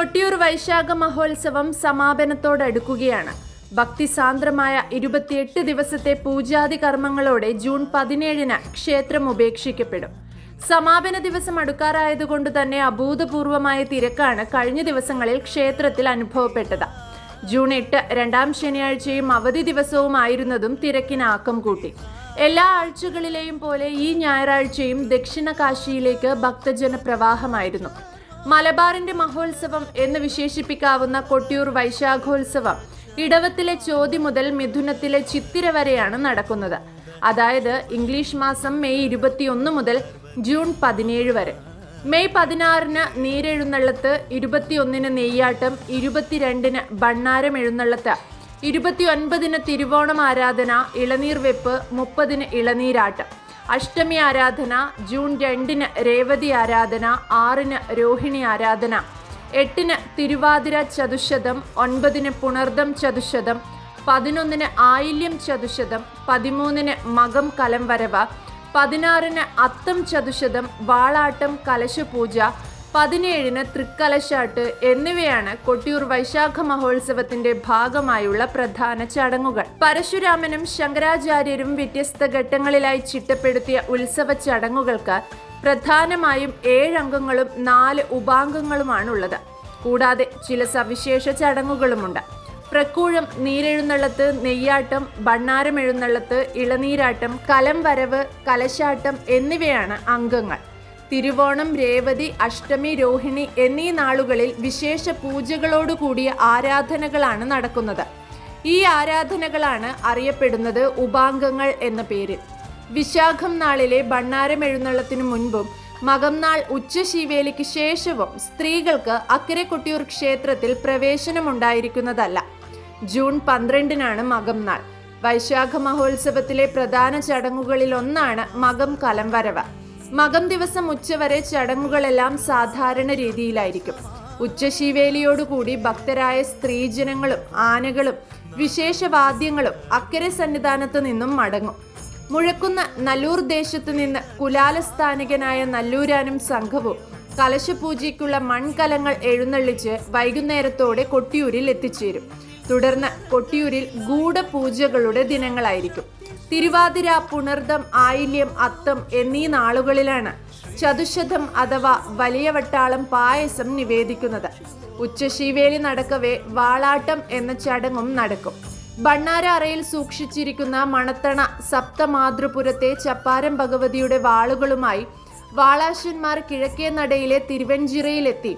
കൊട്ടിയൂർ വൈശാഖ മഹോത്സവം സമാപനത്തോടടുക്കുകയാണ് ഭക്തിസാന്ദ്രമായ ഇരുപത്തിയെട്ട് ദിവസത്തെ പൂജാതി കർമ്മങ്ങളോടെ ജൂൺ പതിനേഴിന് ക്ഷേത്രം ഉപേക്ഷിക്കപ്പെടും. സമാപന ദിവസം അടുക്കാറായതുകൊണ്ട് തന്നെ അഭൂതപൂർവമായ തിരക്കാണ് കഴിഞ്ഞ ദിവസങ്ങളിൽ ക്ഷേത്രത്തിൽ അനുഭവപ്പെട്ടത്. ജൂൺ എട്ട് രണ്ടാം ശനിയാഴ്ചയും അവധി ദിവസവുമായിരുന്നതും തിരക്കിന് ആക്കം കൂട്ടി. എല്ലാ ആഴ്ചകളിലെയും പോലെ ഈ ഞായറാഴ്ചയും ദക്ഷിണ കാശിയിലേക്ക് ഭക്തജന പ്രവാഹമായിരുന്നു മലബാറിന്റെ മഹോത്സവം എന്ന് വിശേഷിപ്പിക്കാവുന്ന കൊട്ടിയൂർ വൈശാഖോത്സവം ഇടവത്തിലെ ചോതി മുതൽ മിഥുനത്തിലെ ചിത്തിര വരെയാണ് നടക്കുന്നത്. അതായത് ഇംഗ്ലീഷ് മാസം മെയ് ഇരുപത്തിയൊന്ന് മുതൽ ജൂൺ പതിനേഴ് വരെ. മെയ് പതിനാറിന് നീരെഴുന്നള്ളത്ത് ഇരുപത്തിയൊന്നിന് നെയ്യാട്ടം ഇരുപത്തിരണ്ടിന് ബണ്ണാരം എഴുന്നള്ളത്ത് ഇരുപത്തിയൊൻപതിന് തിരുവോണം ആരാധന ഇളനീർ വെപ്പ് മുപ്പതിന് ഇളനീരാട്ടം. അഷ്ടമി ആരാധന ജൂൺ രണ്ടിന് രേവതി ആരാധന ആറിന് രോഹിണി ആരാധന എട്ടിന് തിരുവാതിര ചതുശതം ഒൻപതിന് പുണർദം ചതുശതം പതിനൊന്നിന് ആയില്യം ചതുശതം പതിമൂന്നിന് മകം കലം വരവ പതിനാറിന് അത്തം ചതുശതം വാളാട്ടം കലശപൂജ പതിനേഴിന് തൃക്കലശാട്ട് എന്നിവയാണ് കൊട്ടിയൂർ വൈശാഖ മഹോത്സവത്തിന്റെ ഭാഗമായുള്ള പ്രധാന ചടങ്ങുകൾ. പരശുരാമനും ശങ്കരാചാര്യരും വ്യത്യസ്ത ഘട്ടങ്ങളിലായി ചിട്ടപ്പെടുത്തിയ ഉത്സവ ചടങ്ങുകൾക്ക് പ്രധാനമായും ഏഴംഗങ്ങളും നാല് ഉപാംഗങ്ങളുമാണുള്ളത്. കൂടാതെ ചില സവിശേഷ ചടങ്ങുകളുമുണ്ട്. പ്രക്കൂഴം നീരെഴുന്നള്ളത്ത് നെയ്യാട്ടം ബണ്ണാരം എഴുന്നള്ളത്ത് ഇളനീരാട്ടം കലം വരവ് കലശാട്ടം എന്നിവയാണ് അംഗങ്ങൾ. തിരുവോണം രേവതി അഷ്ടമി രോഹിണി എന്നീ നാളുകളിൽ വിശേഷ പൂജകളോടുകൂടിയ ആരാധനകളാണ് നടക്കുന്നത്. ഈ ആരാധനകളാണ് അറിയപ്പെടുന്നത് ഉപാംഗങ്ങൾ എന്ന പേര് വിശാഖം നാളിലെ ഭണ്ണാരം എഴുന്നള്ളത്തിനു മുൻപും മകം നാൾ ഉച്ചശീവേലിക്ക് ശേഷവും സ്ത്രീകൾക്ക് അക്കരക്കൊട്ടിയൂർ ക്ഷേത്രത്തിൽ പ്രവേശനമുണ്ടായിരിക്കുന്നതല്ല. ജൂൺ പന്ത്രണ്ടിനാണ് മകം നാൾ. വൈശാഖ മഹോത്സവത്തിലെ പ്രധാന ചടങ്ങുകളിലൊന്നാണ് മകം കലംവരവ് മകം ദിവസം ഉച്ചവരെ ചടങ്ങുകളെല്ലാം സാധാരണ രീതിയിലായിരിക്കും. ഉച്ചശീവേലിയോടുകൂടി ഭക്തരായ സ്ത്രീജനങ്ങളും ആനകളും വിശേഷവാദ്യങ്ങളും അക്കരെ സന്നിധാനത്ത് നിന്നും മടങ്ങും. മുഴക്കുന്ന നല്ലൂർ ദേശത്ത് നിന്ന് കുലാലസ്ഥാനികനായ നല്ലൂരാനും സംഘവും കലശപൂജയ്ക്കുള്ള മൺകലങ്ങൾ എഴുന്നള്ളിച്ച് വൈകുന്നേരത്തോടെ കൊട്ടിയൂരിൽ എത്തിച്ചേരും. തുടർന്ന് കൊട്ടിയൂരിൽ ഗൂഢപൂജകളുടെ ദിനങ്ങളായിരിക്കും. തിരുവാതിര പുണർദം ആയില്യം അത്തം എന്നീ നാളുകളിലാണ് ചതുശതം അഥവാ വലിയ വട്ടാളം പായസം നിവേദിക്കുന്നത്. ഉച്ചശീവേലി നടക്കവേ വാളാട്ടം എന്ന ചടങ്ങും നടക്കും. ബണ്ണാര അറയിൽ സൂക്ഷിച്ചിരിക്കുന്ന മണത്തണ സപ്തമാതൃപുരത്തെ ചപ്പാരം ഭഗവതിയുടെ വാളുകളുമായി വാളാശന്മാർ കിഴക്കേ നടയിലെ തിരുവഞ്ചിറയിലെത്തി.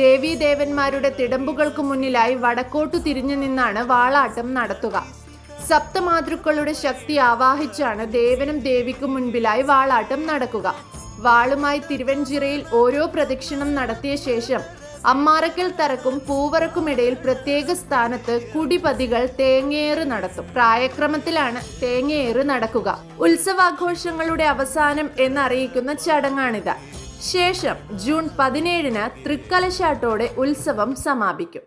ദേവീദേവന്മാരുടെ തിടമ്പുകൾക്ക് മുന്നിലായി വടക്കോട്ടു തിരിഞ്ഞു നിന്നാണ് വാളാട്ടം നടത്തുക. സപ്തമാതൃക്കളുടെ ശക്തി ആവാഹിച്ചാണ് ദേവനും ദേവിക്കും മുൻപിലായി വാളാട്ടം നടക്കുക. വാളുമായി തിരുവഞ്ചിറയിൽ ഓരോ പ്രദക്ഷിണം നടത്തിയ ശേഷം അമ്മാറക്കൽ തറക്കും പൂവറക്കുമിടയിൽ പ്രത്യേക സ്ഥാനത്ത് കുടിപതികൾ തേങ്ങയേറ് നടത്തും. പ്രായക്രമത്തിലാണ് തേങ്ങയേറ് നടക്കുക. ഉത്സവാഘോഷങ്ങളുടെ അവസാനം എന്നറിയിക്കുന്ന ചടങ്ങാണിത്. ശേഷം ജൂൺ പതിനേഴിന് തൃക്കലശാട്ടോടെ ഉത്സവം സമാപിക്കും.